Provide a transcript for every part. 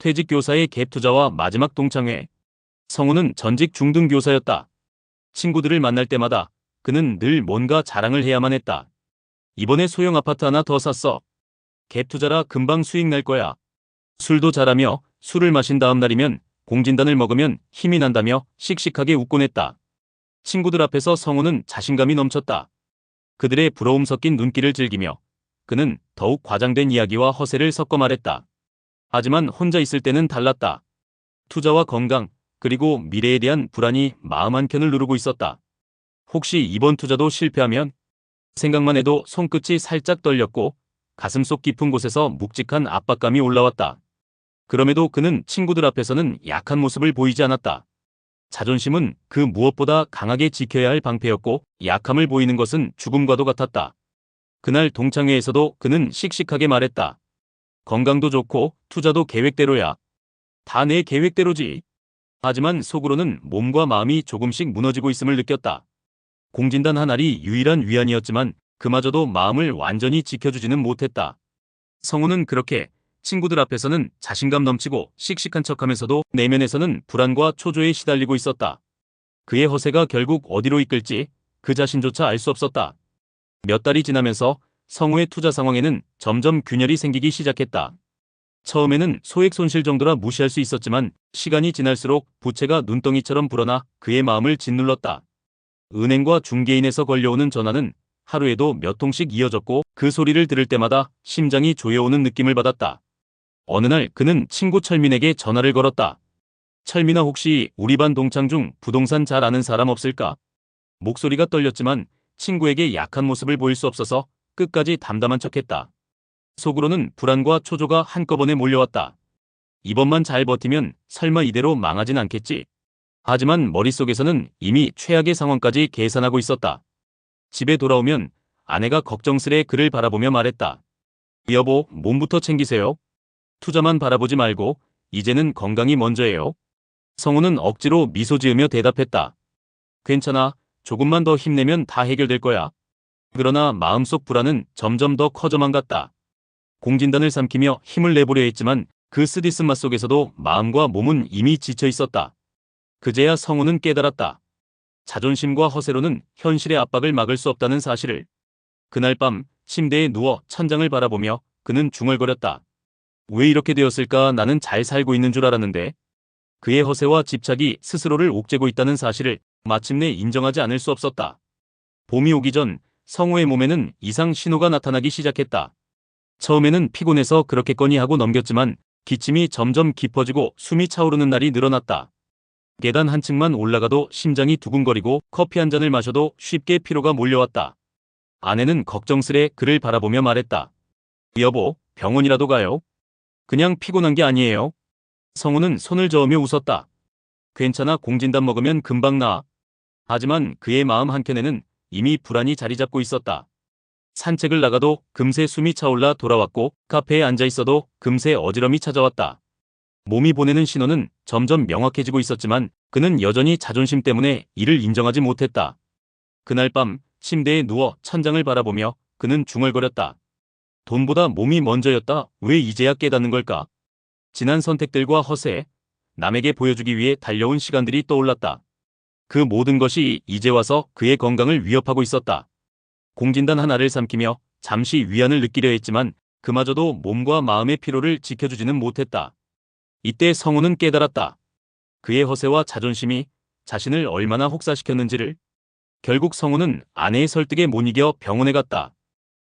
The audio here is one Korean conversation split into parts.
퇴직 교사의 갭 투자와 마지막 동창회. 성우는 전직 중등 교사였다. 친구들을 만날 때마다 그는 늘 뭔가 자랑을 해야만 했다. 이번에 소형 아파트 하나 더 샀어. 갭 투자라 금방 수익 날 거야. 술도 잘하며 술을 마신 다음 날이면 공진단을 먹으면 힘이 난다며 씩씩하게 웃곤 했다. 친구들 앞에서 성우는 자신감이 넘쳤다. 그들의 부러움 섞인 눈길을 즐기며 그는 더욱 과장된 이야기와 허세를 섞어 말했다. 하지만 혼자 있을 때는 달랐다. 투자와 건강, 그리고 미래에 대한 불안이 마음 한켠을 누르고 있었다. 혹시 이번 투자도 실패하면? 생각만 해도 손끝이 살짝 떨렸고 가슴 속 깊은 곳에서 묵직한 압박감이 올라왔다. 그럼에도 그는 친구들 앞에서는 약한 모습을 보이지 않았다. 자존심은 그 무엇보다 강하게 지켜야 할 방패였고 약함을 보이는 것은 죽음과도 같았다. 그날 동창회에서도 그는 씩씩하게 말했다. 건강도 좋고 투자도 계획대로야. 다 내 계획대로지. 하지만 속으로는 몸과 마음이 조금씩 무너지고 있음을 느꼈다. 공진단 한 알이 유일한 위안이었지만 그마저도 마음을 완전히 지켜주지는 못했다. 성우는 그렇게 친구들 앞에서는 자신감 넘치고 씩씩한 척하면서도 내면에서는 불안과 초조에 시달리고 있었다. 그의 허세가 결국 어디로 이끌지 그 자신조차 알 수 없었다. 몇 달이 지나면서 성우의 투자 상황에는 점점 균열이 생기기 시작했다. 처음에는 소액 손실 정도라 무시할 수 있었지만 시간이 지날수록 부채가 눈덩이처럼 불어나 그의 마음을 짓눌렀다. 은행과 중개인에서 걸려오는 전화는 하루에도 몇 통씩 이어졌고 그 소리를 들을 때마다 심장이 조여오는 느낌을 받았다. 어느 날 그는 친구 철민에게 전화를 걸었다. 철민아 혹시 우리 반 동창 중 부동산 잘 아는 사람 없을까? 목소리가 떨렸지만 친구에게 약한 모습을 보일 수 없어서 끝까지 담담한 척했다. 속으로는 불안과 초조가 한꺼번에 몰려왔다. 이번만 잘 버티면 설마 이대로 망하진 않겠지. 하지만 머릿속에서는 이미 최악의 상황까지 계산하고 있었다. 집에 돌아오면 아내가 걱정스레 그를 바라보며 말했다. 여보, 몸부터 챙기세요. 투자만 바라보지 말고 이제는 건강이 먼저예요. 성우는 억지로 미소 지으며 대답했다. 괜찮아. 조금만 더 힘내면 다 해결될 거야. 그러나 마음속 불안은 점점 더 커져만 갔다. 공진단을 삼키며 힘을 내보려 했지만 그 쓰디쓴 맛 속에서도 마음과 몸은 이미 지쳐 있었다. 그제야 성우는 깨달았다. 자존심과 허세로는 현실의 압박을 막을 수 없다는 사실을. 그날 밤 침대에 누워 천장을 바라보며 그는 중얼거렸다. 왜 이렇게 되었을까 나는 잘 살고 있는 줄 알았는데. 그의 허세와 집착이 스스로를 옥죄고 있다는 사실을 마침내 인정하지 않을 수 없었다. 봄이 오기 전 성우의 몸에는 이상 신호가 나타나기 시작했다. 처음에는 피곤해서 그렇겠거니 하고 넘겼지만 기침이 점점 깊어지고 숨이 차오르는 날이 늘어났다. 계단 한 층만 올라가도 심장이 두근거리고 커피 한 잔을 마셔도 쉽게 피로가 몰려왔다. 아내는 걱정스레 그를 바라보며 말했다. 여보, 병원이라도 가요. 그냥 피곤한 게 아니에요. 성우는 손을 저으며 웃었다. 괜찮아 공진단 먹으면 금방 나아. 하지만 그의 마음 한켠에는 이미 불안이 자리 잡고 있었다. 산책을 나가도 금세 숨이 차올라 돌아왔고 카페에 앉아 있어도 금세 어지럼이 찾아왔다. 몸이 보내는 신호는 점점 명확해지고 있었지만 그는 여전히 자존심 때문에 이를 인정하지 못했다. 그날 밤 침대에 누워 천장을 바라보며 그는 중얼거렸다. 돈보다 몸이 먼저였다. 왜 이제야 깨닫는 걸까? 지난 선택들과 허세, 남에게 보여주기 위해 달려온 시간들이 떠올랐다. 그 모든 것이 이제 와서 그의 건강을 위협하고 있었다. 공진단 하나를 삼키며 잠시 위안을 느끼려 했지만 그마저도 몸과 마음의 피로를 지켜주지는 못했다. 이때 성우는 깨달았다. 그의 허세와 자존심이 자신을 얼마나 혹사시켰는지를. 결국 성우는 아내의 설득에 못 이겨 병원에 갔다.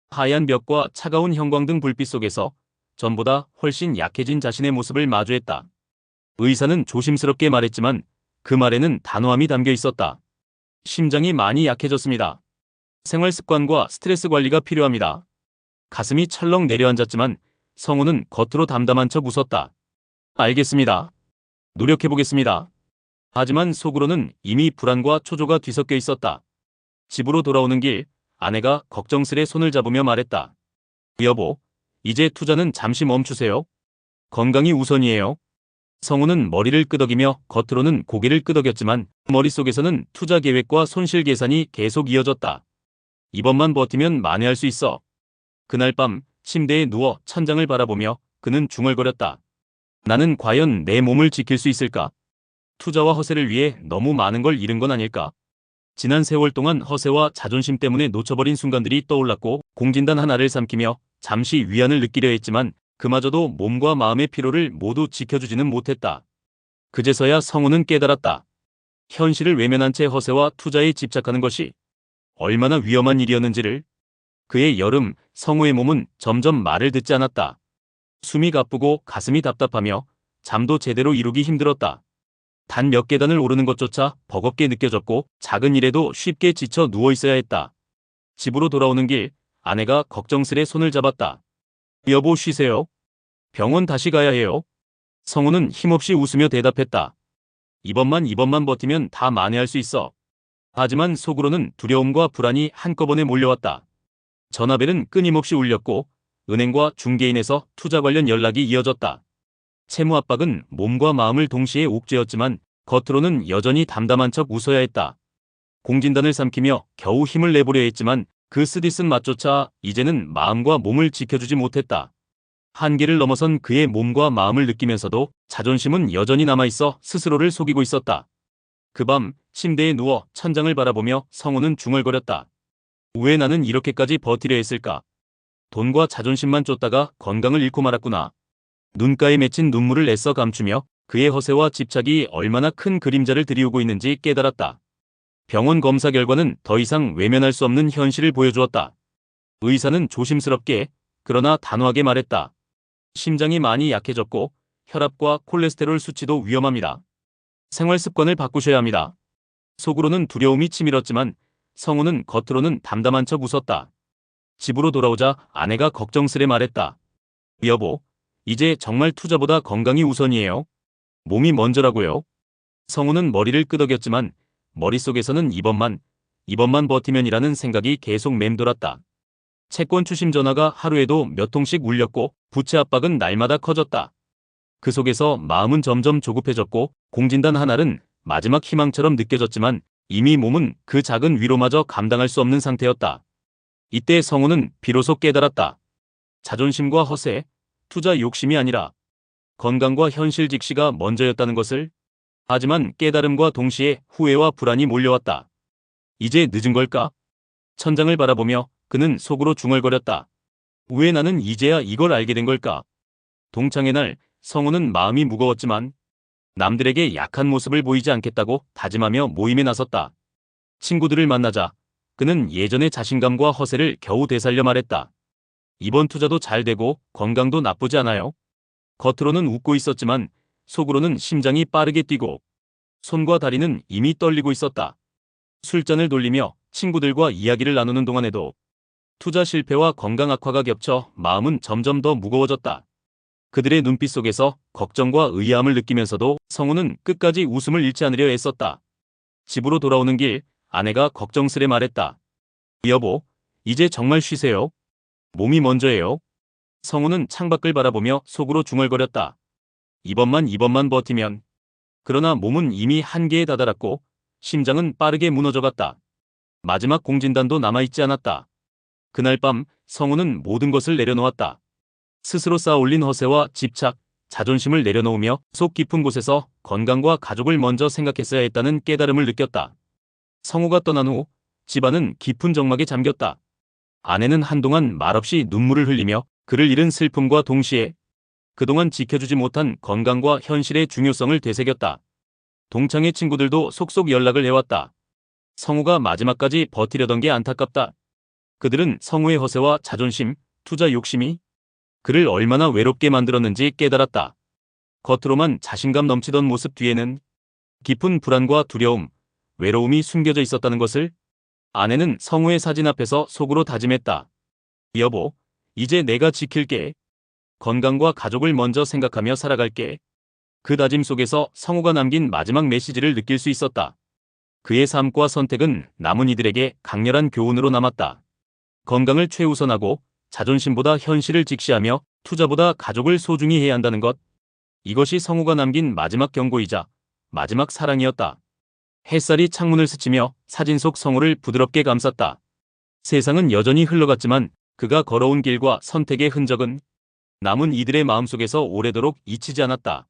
하얀 벽과 차가운 형광 등 불빛 속에서 전보다 훨씬 약해진 자신의 모습을 마주했다. 의사는 조심스럽게 말했지만 그 말에는 단호함이 담겨 있었다. 심장이 많이 약해졌습니다. 생활 습관과 스트레스 관리가 필요합니다. 가슴이 철렁 내려앉았지만 성우는 겉으로 담담한 척 웃었다. 알겠습니다. 노력해보겠습니다. 하지만 속으로는 이미 불안과 초조가 뒤섞여 있었다. 집으로 돌아오는 길 아내가 걱정스레 손을 잡으며 말했다. 여보, 이제 투자는 잠시 멈추세요. 건강이 우선이에요. 성우는 머리를 끄덕이며 겉으로는 고개를 끄덕였지만 머릿속에서는 투자 계획과 손실 계산이 계속 이어졌다. 이번만 버티면 만회할 수 있어. 그날 밤 침대에 누워 천장을 바라보며 그는 중얼거렸다. 나는 과연 내 몸을 지킬 수 있을까? 투자와 허세를 위해 너무 많은 걸 잃은 건 아닐까? 지난 세월 동안 허세와 자존심 때문에 놓쳐버린 순간들이 떠올랐고 공진단 하나를 삼키며 잠시 위안을 느끼려 했지만 그마저도 몸과 마음의 피로를 모두 지켜주지는 못했다. 그제서야 성우는 깨달았다. 현실을 외면한 채 허세와 투자에 집착하는 것이 얼마나 위험한 일이었는지를 그의 여름 성우의 몸은 점점 말을 듣지 않았다. 숨이 가쁘고 가슴이 답답하며 잠도 제대로 이루기 힘들었다. 단 몇 계단을 오르는 것조차 버겁게 느껴졌고 작은 일에도 쉽게 지쳐 누워 있어야 했다. 집으로 돌아오는 길 아내가 걱정스레 손을 잡았다. 여보 쉬세요. 병원 다시 가야 해요. 성우는 힘없이 웃으며 대답했다. 이번만 이번만 버티면 다 만회할 수 있어. 하지만 속으로는 두려움과 불안이 한꺼번에 몰려왔다. 전화벨은 끊임없이 울렸고 은행과 중개인에서 투자 관련 연락이 이어졌다. 채무 압박은 몸과 마음을 동시에 옥죄었지만 겉으로는 여전히 담담한 척 웃어야 했다. 공진단을 삼키며 겨우 힘을 내보려 했지만 그 쓰디쓴 맛조차 이제는 마음과 몸을 지켜주지 못했다. 한계를 넘어선 그의 몸과 마음을 느끼면서도 자존심은 여전히 남아있어 스스로를 속이고 있었다. 그 밤 침대에 누워 천장을 바라보며 성우는 중얼거렸다. 왜 나는 이렇게까지 버티려 했을까? 돈과 자존심만 쫓다가 건강을 잃고 말았구나. 눈가에 맺힌 눈물을 애써 감추며 그의 허세와 집착이 얼마나 큰 그림자를 들이우고 있는지 깨달았다. 병원 검사 결과는 더 이상 외면할 수 없는 현실을 보여주었다. 의사는 조심스럽게 그러나 단호하게 말했다. 심장이 많이 약해졌고 혈압과 콜레스테롤 수치도 위험합니다. 생활 습관을 바꾸셔야 합니다. 속으로는 두려움이 치밀었지만 성우는 겉으로는 담담한 척 웃었다. 집으로 돌아오자 아내가 걱정스레 말했다. 여보, 이제 정말 투자보다 건강이 우선이에요. 몸이 먼저라고요. 성우는 머리를 끄덕였지만 머릿속에서는 이번만, 이번만 버티면이라는 생각이 계속 맴돌았다. 채권 추심 전화가 하루에도 몇 통씩 울렸고 부채 압박은 날마다 커졌다. 그 속에서 마음은 점점 조급해졌고 공진단 하나는 마지막 희망처럼 느껴졌지만 이미 몸은 그 작은 위로마저 감당할 수 없는 상태였다. 이때 성우는 비로소 깨달았다. 자존심과 허세, 투자 욕심이 아니라 건강과 현실 직시가 먼저였다는 것을 하지만 깨달음과 동시에 후회와 불안이 몰려왔다. 이제 늦은 걸까? 천장을 바라보며 그는 속으로 중얼거렸다. 왜 나는 이제야 이걸 알게 된 걸까? 동창의 날 성우는 마음이 무거웠지만 남들에게 약한 모습을 보이지 않겠다고 다짐하며 모임에 나섰다. 친구들을 만나자 그는 예전의 자신감과 허세를 겨우 되살려 말했다. 이번 투자도 잘 되고 건강도 나쁘지 않아요. 겉으로는 웃고 있었지만 속으로는 심장이 빠르게 뛰고 손과 다리는 이미 떨리고 있었다. 술잔을 돌리며 친구들과 이야기를 나누는 동안에도 투자 실패와 건강 악화가 겹쳐 마음은 점점 더 무거워졌다. 그들의 눈빛 속에서 걱정과 의아함을 느끼면서도 성우는 끝까지 웃음을 잃지 않으려 애썼다. 집으로 돌아오는 길 아내가 걱정스레 말했다. 여보, 이제 정말 쉬세요. 몸이 먼저예요. 성우는 창밖을 바라보며 속으로 중얼거렸다. 이번만 이번만 버티면. 그러나 몸은 이미 한계에 다다랐고 심장은 빠르게 무너져갔다. 마지막 공진단도 남아있지 않았다. 그날 밤 성우는 모든 것을 내려놓았다. 스스로 쌓아올린 허세와 집착, 자존심을 내려놓으며 속 깊은 곳에서 건강과 가족을 먼저 생각했어야 했다는 깨달음을 느꼈다. 성우가 떠난 후 집안은 깊은 정막에 잠겼다. 아내는 한동안 말없이 눈물을 흘리며 그를 잃은 슬픔과 동시에 그동안 지켜주지 못한 건강과 현실의 중요성을 되새겼다. 동창의 친구들도 속속 연락을 해왔다. 성우가 마지막까지 버티려던 게 안타깝다. 그들은 성우의 허세와 자존심, 투자 욕심이 그를 얼마나 외롭게 만들었는지 깨달았다. 겉으로만 자신감 넘치던 모습 뒤에는 깊은 불안과 두려움, 외로움이 숨겨져 있었다는 것을 아내는 성우의 사진 앞에서 속으로 다짐했다. 여보, 이제 내가 지킬게. 건강과 가족을 먼저 생각하며 살아갈게. 그 다짐 속에서 성우가 남긴 마지막 메시지를 느낄 수 있었다. 그의 삶과 선택은 남은 이들에게 강렬한 교훈으로 남았다. 건강을 최우선하고 자존심보다 현실을 직시하며 투자보다 가족을 소중히 해야 한다는 것. 이것이 성우가 남긴 마지막 경고이자 마지막 사랑이었다. 햇살이 창문을 스치며 사진 속 성우를 부드럽게 감쌌다. 세상은 여전히 흘러갔지만 그가 걸어온 길과 선택의 흔적은 남은 이들의 마음속에서 오래도록 잊히지 않았다.